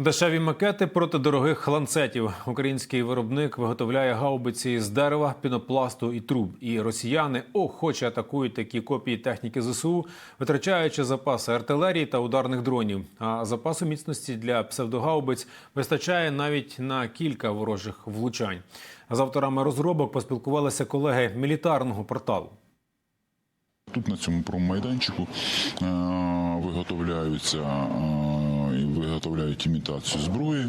Дешеві макети проти дорогих ланцетів. Український виробник виготовляє гаубиці з дерева, пінопласту і труб. І росіяни охоче атакують такі копії техніки ЗСУ, витрачаючи запаси артилерії та ударних дронів. А запасу міцності для псевдогаубиць вистачає навіть на кілька ворожих влучань. З авторами розробок поспілкувалися колеги мілітарного порталу. Тут на цьому промайданчику е, виготовляються е, виготовляють імітацію зброї,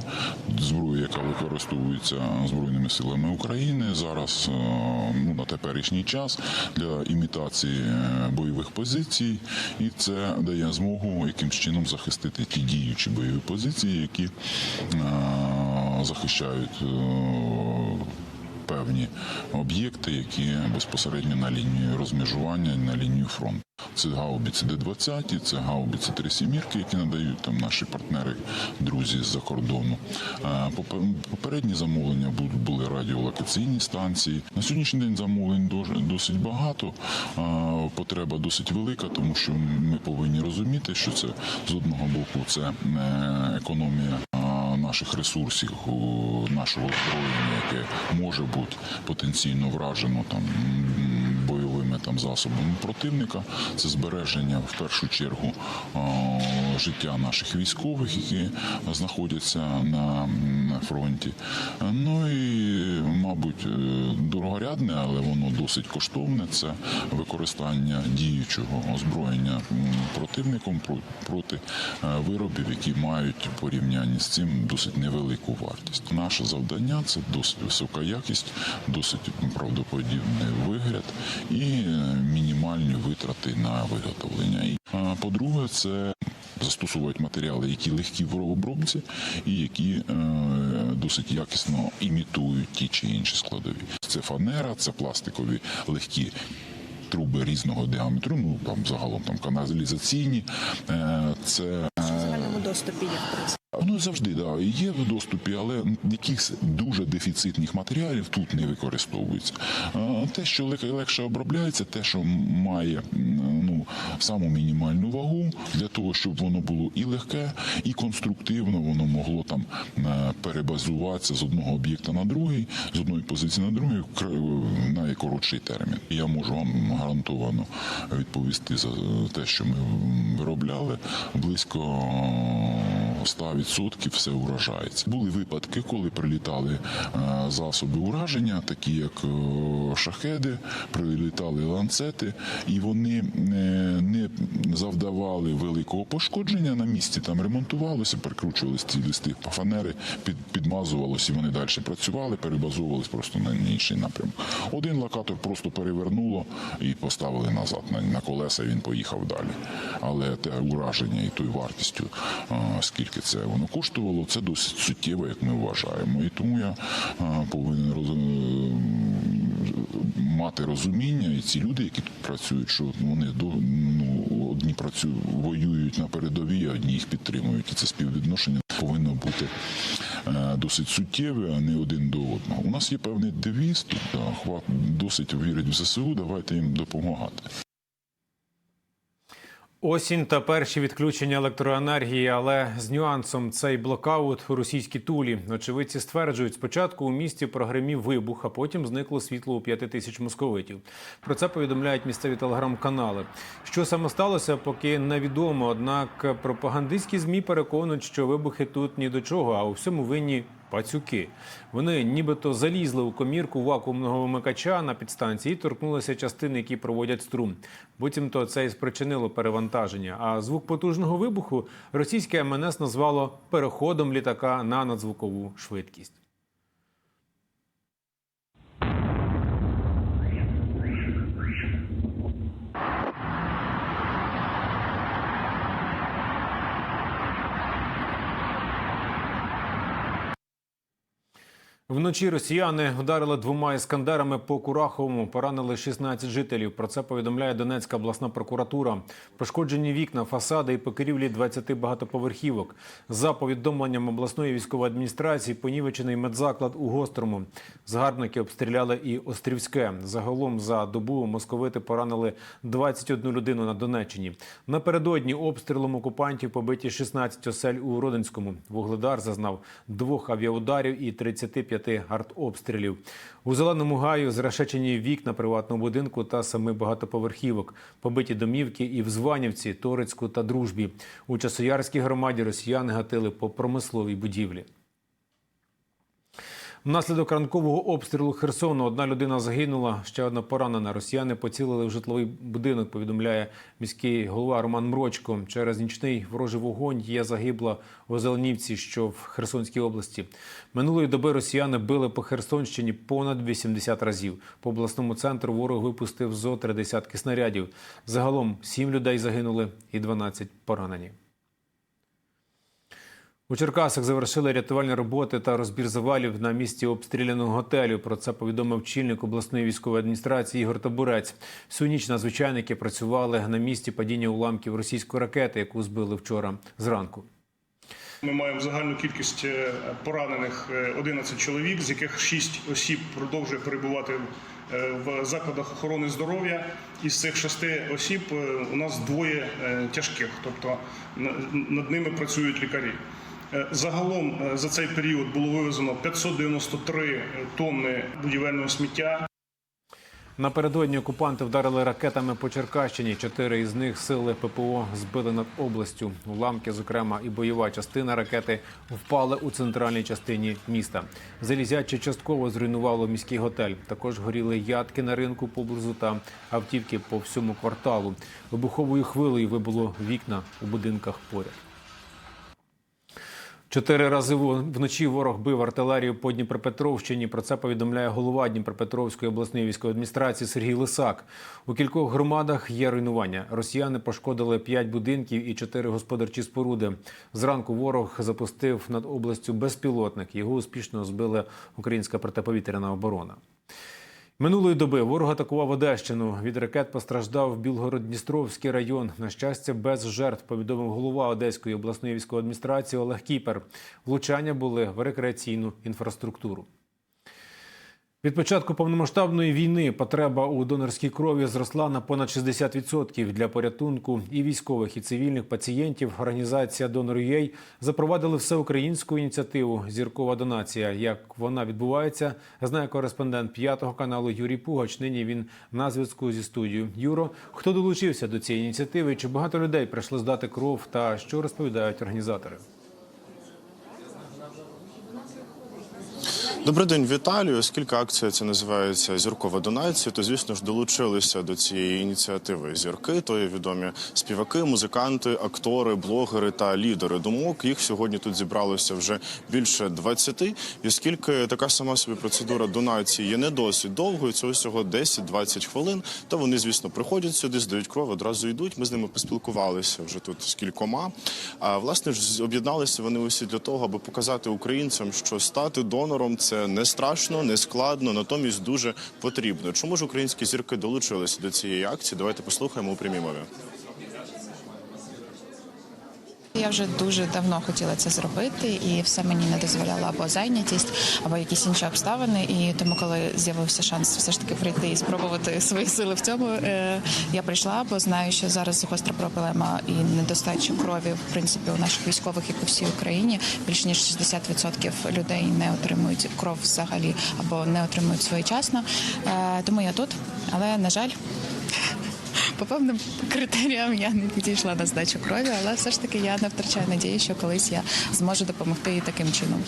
зброї, яка використовується збройними силами України зараз е, ну, на теперішній час для імітації е, бойових позицій, і це дає змогу якимсь чином захистити ті діючі бойові позиції, які е, захищають. певні об'єкти, які безпосередньо на лінії розмежування, на лінію фронту. Це гаубиці Д-20, це гаубиці три сімірки, які надають там наші партнери, друзі з-за кордону. Попе- Попередні замовлення бу- були радіолокаційні станції. На сьогоднішній день замовлень досить багато. Потреба досить велика, тому що ми повинні розуміти, що це з одного боку це е, економія наших ресурсів нашого озброєння, яке може бути потенційно вражено там там засобами противника. Це збереження в першу чергу життя наших військових, які знаходяться на, фронті. Ну і, мабуть, е, дорогорядне, але воно досить коштовне. Це використання діючого озброєння противником про- проти е, виробів, які мають порівнянні з цим досить невелику вартість. Наше завдання це досить висока якість, досить правдоподібний вигляд і е, мінімальні витрати на виготовлення. По-друге, це застосовують матеріали, які легкі в обробці і які е, досить якісно імітують ті чи інші складові. Це фанера, це пластикові легкі. Труби різного діаметру, ну там загалом там каналізаційні, е, це в загальному доступі є. Воно завжди да, є в доступі, але якихось дуже дефіцитних матеріалів тут не використовується. Те, що лег- легше обробляється, те, що має ну, саму мінімальну вагу, для того, щоб воно було і легке, і конструктивно, воно могло там е, перебазуватися з одного об'єкта на другий, з одної позиції на другий в найкоротший термін. Я можу вам гарантовано відповісти за те, що ми виробляли близько 100% все уражається. Були випадки, коли прилітали е, засоби ураження, такі як е, шахеди, прилітали ланцети, і вони е, не завдавали великого пошкодження на місці. Там ремонтувалося, прикручувалися ці листи фанери, під, підмазувалося, і вони далі працювали, перебазовувалися просто на інший напрямок. Один локатор просто перевернуло і поставили назад на, на колеса. Він поїхав далі. Але те ураження і тою вартістю, е, скільки це воно коштувало, це досить суттєво, як ми вважаємо. І тому я повинен мати розуміння, і ці люди, які тут працюють, що вони до ну одні працюють, воюють на передовій, а одні їх підтримують. І це співвідношення повинно бути е, досить суттєве, а не один до одного. У нас є певний девіз, тут хват досить вірить в ЗСУ, давайте їм допомагати. Осінь та перші відключення електроенергії, але з нюансом цей блокаут у російській тулі. Очевидці стверджують, спочатку у місті прогримів вибух, а потім зникло світло у п'яти тисяч московитів. Про це повідомляють місцеві телеграм-канали. Що саме сталося, поки невідомо. Однак пропагандистські змі переконують, що вибухи тут ні до чого, а у всьому винні пацюки. Вони нібито залізли у комірку вакуумного вимикача на підстанції і торкнулися частини, які проводять струм. Буцімто це і спричинило перевантаження. А звук потужного вибуху російське МНС назвало переходом літака на надзвукову швидкість. Вночі росіяни вдарили двома іскандерами по Кураховому, поранили 16 жителів. Про це повідомляє Донецька обласна прокуратура. Пошкоджені вікна, фасади і покрівлі 20 багатоповерхівок. За повідомленням обласної військової адміністрації, понівечений медзаклад у Гострому. Згарбники обстріляли і Острівське. Загалом за добу московити поранили 21 людину на Донеччині. Напередодні обстрілом окупантів побиті 16 осель у Родинському. Вугледар зазнав двох авіаударів і 35 артобстрілів. У Зеленому гаю зрешечені вікна приватного будинку та семи багатоповерхівок. Побиті домівки і в Званівці, Торецьку та Дружбі. У Часоярській громаді росіяни гатили по промисловій будівлі. Внаслідок ранкового обстрілу Херсону одна людина загинула, ще одна поранена. Росіяни поцілили в житловий будинок. Повідомляє міський голова Роман Мрочко. Через нічний ворожий вогонь є загибла в Озеленівці, що в Херсонській області. Минулої доби росіяни били по Херсонщині понад 80 разів. По обласному центру ворог випустив зо три десятки снарядів. Загалом сім людей загинули і 12 поранені. У Черкасах завершили рятувальні роботи та розбір завалів на місці обстріляного готелю. Про це повідомив чільник обласної військової адміністрації Ігор Табурець. Всю ніч надзвичайники працювали на місці падіння уламків російської ракети, яку збили вчора зранку. Ми маємо загальну кількість е, поранених е, 11 чоловік, з яких 6 осіб продовжує перебувати е, в закладах охорони здоров'я. Із цих шести осіб е, у нас двоє е, тяжких, тобто на- над ними працюють лікарі. Е, Загалом е, за цей період було вивезено 593 тонни будівельного сміття. Напередодні окупанти вдарили ракетами по Черкащині. Чотири із них сили ППО збили над областю. Уламки, зокрема, і бойова частина ракети впали у центральній частині міста. Залізяче частково зруйнувало міський готель. Також горіли ядки на ринку поблизу та автівки по всьому кварталу. Вибуховою хвилею вибуло вікна у будинках поряд. Чотири рази вночі ворог бив артилерію по Дніпропетровщині. Про це повідомляє голова Дніпропетровської обласної військової адміністрації Сергій Лисак. У кількох громадах є руйнування. Росіяни пошкодили п'ять будинків і чотири господарчі споруди. Зранку ворог запустив над областю безпілотник. Його успішно збила українська протиповітряна оборона. Минулої доби ворог атакував Одещину. Від ракет постраждав Білгород-Дністровський район. На щастя, без жертв, повідомив голова Одеської обласної військової адміністрації Олег Кіпер. Влучання були в рекреаційну інфраструктуру. Від початку повномасштабної війни потреба у донорській крові зросла на понад 60%. Для порятунку і військових, і цивільних пацієнтів організація «Донор.UA» запровадили всеукраїнську ініціативу Зіркова донація. Як вона відбувається, знає кореспондент п'ятого каналу Юрій Пугач. Нині він на зв'язку зі студією. Юро, хто долучився до цієї ініціативи? Чи багато людей прийшли здати кров? Та що розповідають організатори? Добрий день, Віталію. Оскільки акція ця називається Зіркова донація, то звісно ж долучилися до цієї ініціативи зірки. То є відомі співаки, музиканти, актори, блогери та лідери думок. Їх сьогодні тут зібралося вже більше 20. І оскільки така сама собі процедура донації є не досить довгою, це усього 10-20 хвилин. То вони, звісно, приходять сюди, здають кров, одразу йдуть. Ми з ними поспілкувалися вже тут з кількома. А власне ж об'єдналися вони усі для того, аби показати українцям, що стати донором це не страшно, не складно, натомість дуже потрібно. Чому ж українські зірки долучилися до цієї акції? Давайте послухаємо у прямій мові. Я вже дуже давно хотіла це зробити, і все мені не дозволяло або зайнятість, або якісь інші обставини. І тому, коли з'явився шанс все ж таки прийти і спробувати свої сили в цьому, е, я прийшла, бо знаю, що зараз гостра проблема і недостача крові, в принципі, у наших військових і по всій Україні. Більш ніж 60% людей не отримують кров взагалі або не отримують своєчасно. Е, тому я тут, але на жаль. По певним критеріям я не підійшла на здачу крові, але все ж таки я не втрачаю надії, що колись я зможу допомогти і таким чином.